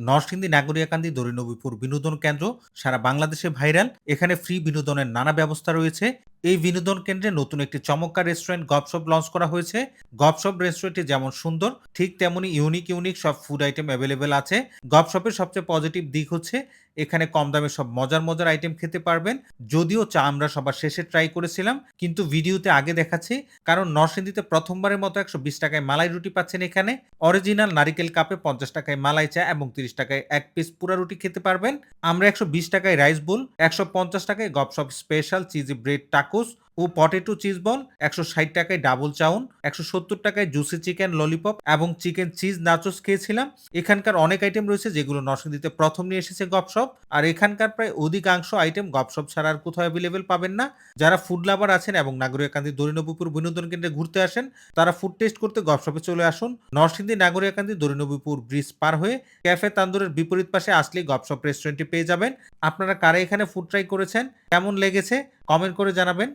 নরসিংদী নাগরিয়াকান্দি দরিনবীপুর বিনোদন কেন্দ্র সারা বাংলাদেশে ভাইরাল। এখানে ফ্রি বিনোদনের নানা ব্যবস্থা রয়েছে। এই বিনোদন কেন্দ্রে নতুন একটি চমৎকার রেস্টুরেন্ট গপশপ লঞ্চ করা হয়েছে। গপশপ রেস্টুরেন্টটি যেমন সুন্দর, ঠিক তেমনি ইউনিক ইউনিক সব ফুড আইটেম অ্যাভেলেবেল আছে। গপশপের সবচেয়ে পজিটিভ দিক হচ্ছে, এখানে কম দামে সব মজার মজার আইটেম খেতে পারবেন। যদিও চা আমরা সবার শেষে ট্রাই করেছিলাম, কিন্তু ভিডিওতে আগে দেখাচ্ছি, কারণ নরসিংদীতে প্রথমবারের মতো একশো বিশ টাকায় মালাই রুটি পাচ্ছেন এখানে। অরিজিনাল নারিকেল কাপে পঞ্চাশ টাকায় মালাই চা এবং তিরিশ টাকায় এক পিস পুরা রুটি খেতে পারবেন। আমরা একশো বিশ টাকায় রাইস বোল একশো পঞ্চাশ টাকায় Gupshup special cheesy bread Markus ও পটেটো চিজ বল একশো ষাট টাকায় ডাবল চাউন, একশো সত্তর টাকায় জুসি চিকেন ললিপপ এবং চিকেন চিজ নাচোস খেয়েছিলাম। এখানকার অনেক আইটেম রয়েছে যেগুলো নরসিংদীতে প্রথম নিয়ে এসেছে গপশপ। আর এখানকার প্রায় অধিকাংশ আইটেম গপশপ ছাড়া আর কোথাও অ্যাভেলেবেল পাবেন না। যারা ফুড লাভার আছেন এবং নাগরিকান্দি দরিনবীপুর বিনোদন কেন্দ্রে ঘুরতে আসেন, তারা ফুড টেস্ট করতে গপশপে চলে আসুন। নরসিংদী নাগরিকান্দি দরিনবীপুর ব্রিজ পার হয়ে ক্যাফে তান্দুরের বিপরীত পাশে আসলেই গপশপ রেস্টুরেন্টটি পেয়ে যাবেন। আপনারা কারা এখানে ফুড ট্রাই করেছেন, কেমন লেগেছে কমেন্ট করে জানাবেন।